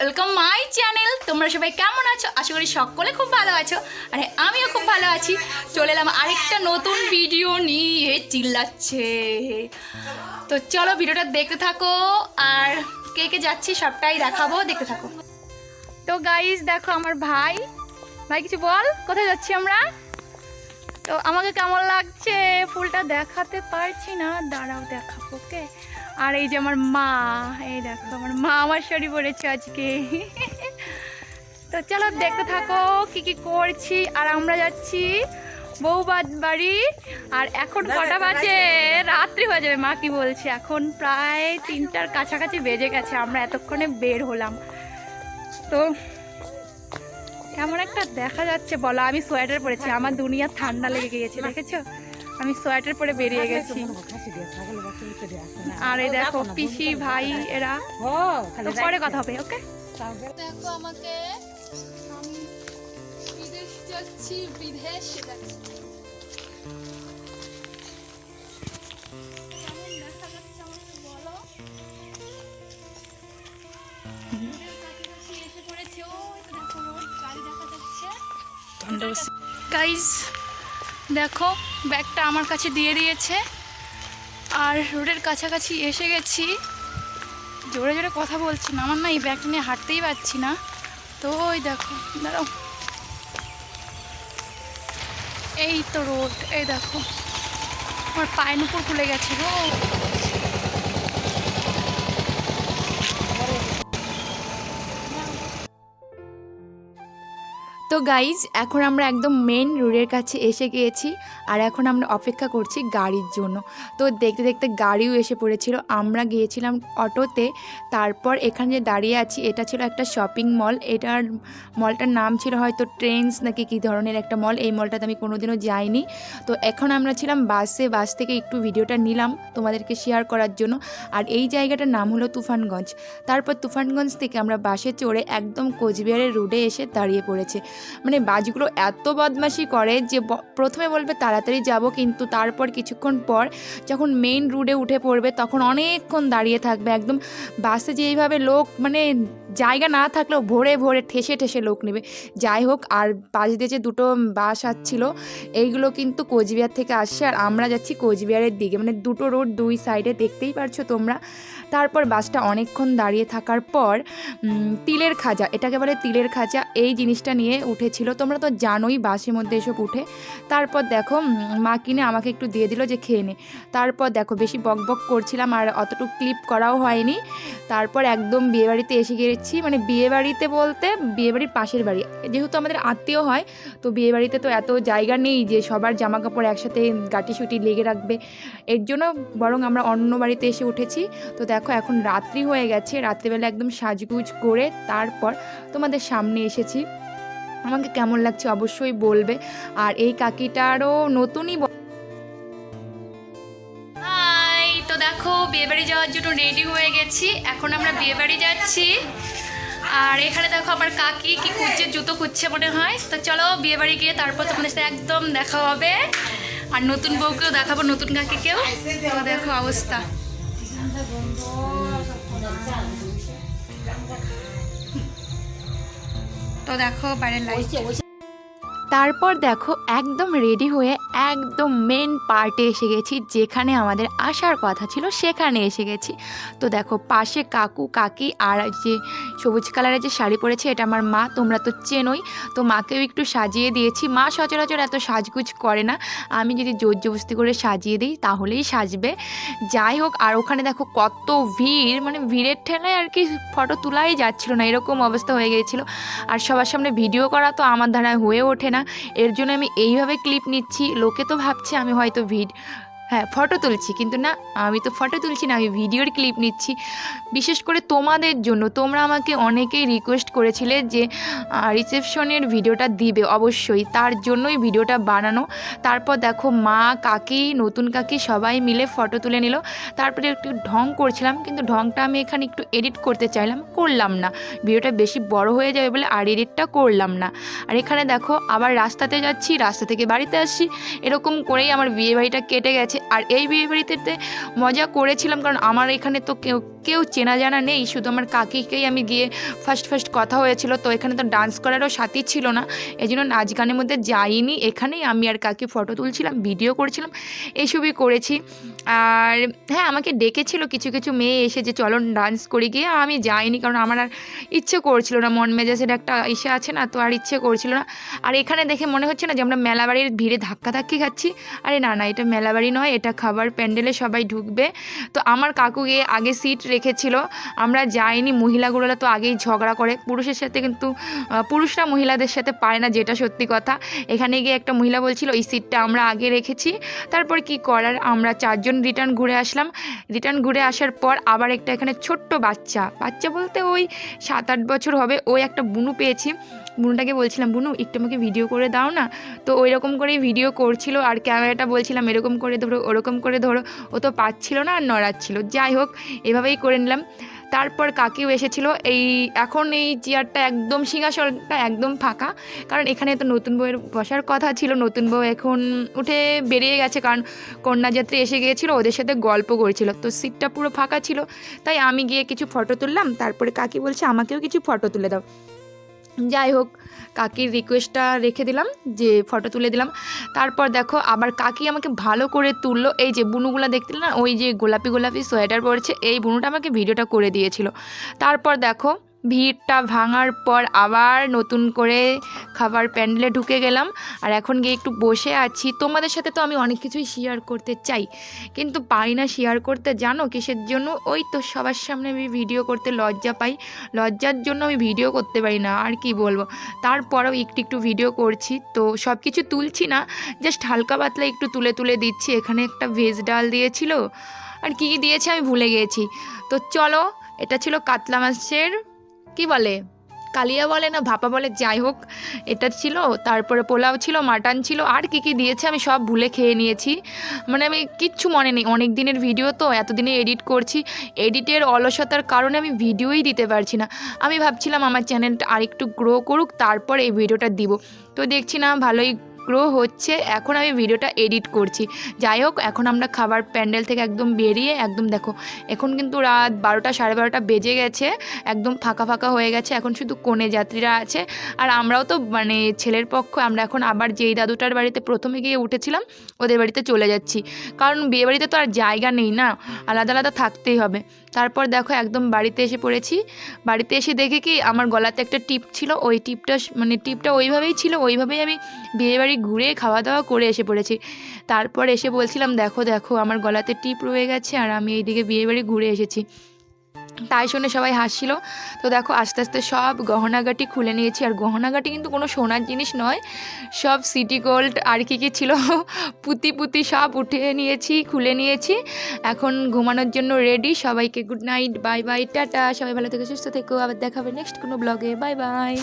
Welcome my channel তোমরা সবাই কেমন আছো? আশা করি সকলে খুব ভালো আছো। আরে আমিও খুব ভালো আছি। চলে এলাম আরেকটা নতুন ভিডিও নিয়ে। চিল্লাচ্ছে। তো চলো ভিডিওটা দেখতে থাকো। আর কে কে যাচ্ছি সবটাই দেখাবো। দেখতে থাকো। তো গাইজ দেখো আমার ভাই। ভাই, কিছু বল? কোথায় যাচ্ছি আমরা? তো আমাকে কেমন লাগছে? ফুলটা দেখাতে পারছি না। দাঁড়াও দেখাবো ওকে আর এই যে আমার মা এই দেখো আমার মা আমার শাড়ি পরেছে আজকে। তো চলো দেখতে থাকো কি কি করছি। আর আমরা যাচ্ছি বউবাদ বাড়ি। আর এখন কটা বাজে? রাত্রি হয়ে যাবে মা কি বলছে? এখন প্রায় তিনটার কাছাকাছি বেজে গেছে আমরা এতক্ষণে বের হলাম। তো কেমন একটা দেখা যাচ্ছে বলো আমি সোয়েটার পরেছি আমার দুনিয়া ঠান্ডা লেগে গিয়েছে দেখেছ? আমি সোয়েটার পরে বেরিয়ে গেছি। আর এই দেখো পিসি ভাই এরা। পরে কথা হবে ওকে? দেখো আমাকে আমি বিদেশ যাচ্ছি বিদেশ যাচ্ছি। কেমন দেখা রোড ব্যাগটা আমার কাছে দিয়ে দিয়েছে। আর রোডের কাছাকাছি এসে গেছি। জোরে জোরে কথা বলছি না, আমার না এই ব্যাগটা নিয়ে হাঁটতেই পারছি না। তো ওই দেখো, দাঁড়াও। এই তো রোড, এই দেখো। আমার পায়ের উপর খুলে গেছে গো। তো গাইজ এখন আমরা একদম মেন রোডের কাছে এসে গিয়েছি আর এখন আমরা অপেক্ষা করছি গাড়ির জন্য। তো দেখতে দেখতে গাড়িও এসে পড়েছিল। আমরা গিয়েছিলাম অটোতে, তারপর এখানে যে দাঁড়িয়ে আছি, এটা ছিল একটা শপিং মল এটার মলটার নাম ছিল হয়তো ট্রেন্স নাকি কী ধরনের একটা মল এই মলটাতে আমি কোনোদিনও যাইনি। তো এখন আমরা ছিলাম বাসে, বাস থেকে একটু ভিডিওটা নিলাম তোমাদেরকে শেয়ার করার জন্য। আর এই জায়গাটার নাম হলো তুফানগঞ্জ। তারপর তুফানগঞ্জ থেকে আমরা বাসে চড়ে একদম কোচবিহারের রোডে এসে দাঁড়িয়ে পড়েছে। মানে বাসগুলো এত বদমাশি করে যে প্রথমে বলবে তাড়াতাড়ি যাব, কিন্তু তারপর কিছুক্ষণ পর যখন মেইন রোডে উঠে পড়বে, তখন অনেকক্ষণ দাঁড়িয়ে থাকবে, একদম বাসে যেইভাবে লোক মানে জায়গা না থাকলেও ভোরে ভোরে ঠেসে ঠেসে লোক নেবে। যাই হোক, আর পাশ দিয়ে যে দুটো বাস আসছিল, এইগুলো কিন্তু কোচবিহার থেকে আসছে, আর আমরা যাচ্ছি কোচবিহারের দিকে। মানে দুটো রোড দুই সাইডে, দেখতেই পারছ তোমরা? তারপর বাসটা অনেকক্ষণ দাঁড়িয়ে থাকার পর তিলের খাজা, এটাকে বলে তিলের খাজা, এই জিনিসটা নিয়ে উঠেছিল। তোমরা তো জানোই বাসের মধ্যে এসব উঠে। তারপর দেখো মা কিনে আমাকে একটু দিয়ে দিল যে খেয়ে নে। তারপর দেখো, বেশি বক বক করছিলাম, আর অতটুকু ক্লিপ করাও হয়নি। তারপর একদম বিয়েবাড়িতে এসে গিয়েছি মানে বিয়েবাড়িতে বলতে বিয়েবাড়ির পাশের বাড়ি। যেহেতু আমাদের আত্মীয় হয়, তো বিয়েবাড়িতে তো এত জায়গা নেই যে সবার জামা কাপড় একসাথে গাটি লেগে রাখবে। এর জন্য বরং আমরা অন্য বাড়িতে এসে উঠেছি। তো দেখো, এখন রাত্রি হয়ে গেছে, রাত্রিবেলা একদম সাজগুজ করে তারপর তোমাদের সামনে এসেছি। আমাকে কেমন লাগছে অবশ্যই বলবে। আর এই কাকিটারও নতুনই বিয়েবাড়ি যাওয়ার জন্য রেডি হয়ে গেছি। এখন আমরা বিয়েবাড়ি যাচ্ছি। আর এখানে দেখো আমার কাকি কি খুঁজছে, জুতো খুঁজছে মনে হয়। তো চলো বিয়েবাড়ি গিয়ে তারপর তোমাদের সাথে একদম দেখা হবে। আর নতুন বউকেও দেখাবো, নতুন কাকিকেও। তো দেখো অবস্থা। তো দেখো বাইরের লাইট তারপর দেখো একদম রেডি হয়ে একদম মেন পার্টে এসে গেছি, যেখানে আমাদের আসার কথা ছিল সেখানে এসে গেছি। তো দেখো পাশে কাকু, কাকি আর যে সবুজ কালারের যে শাড়ি পরেছে এটা আমার মা, তোমরা তো চেনোই। তো মাকেও একটু সাজিয়ে দিয়েছি। মা সচরাচর এত সাজগুজ করে না। আমি যদি জোর জবস্তি করে সাজিয়ে দিই তাহলেই সাজবে। যাই হোক, আর ওখানে দেখো কত ভিড় মানে ভিড়ের ঠেলায় আর কি ফটো তোলাই যাচ্ছিল না, এরকম অবস্থা হয়ে গিয়েছিল। আর সবার সামনে ভিডিও করা তো আমার দ্বারা হয়ে ওঠে না। এর জন্য আমি এইভাবে ক্লিপ নিচ্ছি। লোকে তো ভাবছে আমি হয়তো ভিড হ্যাঁ ফটো তুলছি, কিন্তু না, আমি তো ফটো তুলছি না, আমি ভিডিওর ক্লিপ নিচ্ছি। বিশেষ করে তোমাদের জন্য, তোমরা আমাকে অনেকেই রিকোয়েস্ট করেছিলে যে রিসেপশনের ভিডিওটা দিবে, অবশ্যই। তার জন্যই ভিডিওটা বানানো। তারপর দেখো, মা, কাকি, নতুন কাকি সবাই মিলে ফটো তুলে নিল। তারপরে একটু ঢং করছিলাম, কিন্তু ঢংটা আমি এখানে একটু এডিট করতে চাইলাম, করলাম না। ভিডিওটা বেশি বড় হয়ে যাবে বলে আর এডিটটা করলাম না। আর এখানে দেখো, আবার রাস্তাতে যাচ্ছি, রাস্তা থেকে বাড়িতে আসছি। এরকম করেই আমার বিয়ে বাড়িটা কেটে গেছে। আর এই বিয়ে বাড়িতে মজা করেছিলাম কারণ আমার এখানে তো কেউ কেউ চেনা জানা নেই, শুধু আমার কাকিকেই আমি গিয়ে ফার্স্ট ফার্স্ট কথা হয়েছিল, তো এখানে তো ডান্স করারও সাথী ছিল না। এই জন্য নাচ গানের মধ্যে যাইনি, এখানেই আমি আর কাকি ফটো তুলছিলাম ভিডিও করেছিলাম এইসবই করেছি। আর হ্যাঁ আমাকে ডেকেছিল কিছু কিছু মেয়ে এসে যে চলো ডান্স করি গিয়ে, আমি যাইনি কারণ আমার আর ইচ্ছে করছিল না, মন মেজাজের একটা ইসে আছে না, তো আর ইচ্ছে করছিল না। আর এখানে দেখে মনে হচ্ছে না যে আমরা মেলাবাড়ির ভিড়ে ধাক্কা ধাক্কি খাচ্ছি। আরে না না, এটা মেলাবাড়ি নয়, এটা খাবার প্যান্ডেলে সবাই ঢুকবে। তো আমার কাকু গিয়ে আগে সিট রেখেছিল। আমরা যাইনি মহিলাগুলো তো আগেই ঝগড়া করে। পুরুষের সাথে কিন্তু পুরুষরা মহিলাদের সাথে পারে না, যেটা সত্যি কথা। এখানে গিয়ে একটা মহিলা বলছিল, এই সিটটা আমরা আগে রেখেছি। তারপর কি করার? আমরা চারজন রিটার্ন ঘুরে আসলাম। রিটার্ন ঘুরে আসার পর আবার একটা এখানে ছোট্ট বাচ্চা। বাচ্চা বলতে ওই সাত আট বছর হবে। ওই একটা বুনু পেয়েছি। বুনুটাকে বলছিলাম, বুনু, একটু আমাকে ভিডিও করে দাও না? তো ওই রকম করেই ভিডিও করছিল আর ক্যামেরাটা বলছিলাম, এরকম করে ধরো, ওরকম করে ধরো। ও তো পাচ্ছিল না আর নড়াচ্ছিল। যাই হোক, এভাবেই করে নিলাম। তারপর কাকিও এসেছিল। এই এখন এই চেয়ারটা একদম সিংহাসনটা একদম ফাঁকা। কারণ এখানে তো নতুন বউয়ের বসার কথা ছিল। নতুন বউ এখন উঠে বেরিয়ে গেছে। কারণ কন্যাযাত্রী এসে গিয়েছিল। ওদের সাথে গল্প করছিল। তো সিটটা পুরো ফাঁকা ছিল। তাই আমি গিয়ে কিছু ফটো তুললাম। তারপরে কাকি বলছে, আমাকেও কিছু ফটো তুলে দাও। যাই হোক, কাকির রিকোয়েস্টটা রেখে দিলাম, যে ফটো তুলে দিলাম। তারপর দেখো, আবার কাকি আমাকে ভালো করে তুললো। এই যে বুনুগুলো দেখতে না, ওই যে গোলাপি গোলাপি সোয়েটার পরেছে, এই বুনুটা আমাকে ভিডিওটা করে দিয়েছিল। তারপর দেখো ভিড়টা ভাঙার পর আবার নতুন করে খাবার প্যান্ডেলে ঢুকে গেলাম। আর এখন গিয়ে একটু বসে আছি। তোমাদের সাথে তো আমি অনেক কিছুই শেয়ার করতে চাই। কিন্তু পাই না শেয়ার করতে। জানো কিসের জন্য? ওই তো সবার সামনে আমি ভিডিও করতে লজ্জা পাই। লজ্জার জন্য আমি ভিডিও করতে পারি না। আর কি বলব? তারপরেও একটু একটু ভিডিও করছি। তো সব কিছু তুলছি না। জাস্ট হালকা পাতলা একটু তুলে তুলে দিচ্ছি। এখানে একটা ভেজ ডাল দিয়েছিল। আর কী কী দিয়েছে আমি ভুলে গিয়েছি তো চলো, এটা ছিল কাতলা মাছের কি বলে? কালিয়া বলে না, ভাপা বলে, যাই হোক, এটা ছিল, তারপরে পোলাও ছিল, মাটন ছিল, আর কি কি দিয়েছে আমি সব ভুলে খেয়ে নিয়েছি। মানে আমি কিচ্ছু মনে নেই, অনেক দিনের ভিডিও তো, এতদিনে এডিট করছি। এডিটের অলসতার কারণে আমি ভিডিওই দিতে পারছি না। আমি ভাবছিলাম আমার চ্যানেলটা আরেকটু গ্রো করুক, তারপর এই ভিডিওটা দিব। তো দেখছি না, ভালোই গ্রো হচ্ছে, এখন আমি ভিডিওটা এডিট করছি। যাই হোক, এখন আমরা খাবার প্যান্ডেল থেকে একদম বেরিয়ে একদম দেখো, এখন কিন্তু রাত বারোটা, সাড়ে বারোটা বেজে গেছে, একদম ফাঁকা ফাঁকা হয়ে গেছে, এখন শুধু কনে যাত্রীরা আছে। আর আমরাও তো মানে ছেলের পক্ষ, আমরা এখন আবার যেই দাদুটার বাড়িতে প্রথমে গিয়ে উঠেছিলাম, ওদের বাড়িতে চলে যাচ্ছি। কারণ বিয়ে বাড়িতে তো আর জায়গা নেই না, আলাদা আলাদা থাকতেই হবে। তারপর দেখো একদম বাড়িতে এসে পড়েছি। বাড়িতে এসে দেখে কি, আমার গলাতে একটা টিপ ছিল, ওই টিপটা মানে টিপটা ওইভাবেই ছিল, ওইভাবেই আমি বিয়েবাড়ি ঘুরে খাওয়া দাওয়া করে এসে পড়েছি। তারপর এসে বলছিলাম, দেখো দেখো, আমার গলাতে টিপ রয়ে গেছে আর আমি এইদিকে বিয়েবাড়ি ঘুরে এসেছি। তাই শুনে সবাই হাসছিল। তো দেখো, আস্তে আস্তে সব গহনাগাটি খুলে নিয়েছি। আর গহনাগাটি কিন্তু কোনো সোনার জিনিস নয়, সব সিটি গোল্ড আর কি কী ছিল। পুঁতি পুঁতি সব উঠে নিয়েছি, খুলে নিয়েছি। এখন ঘুমানোর জন্য রেডি সবাইকে good night bye bye tata. সবাই ভালো থেকে, সুস্থ থেকো। আবার দেখাবে নেক্সট কোনো ব্লগে বাই বাই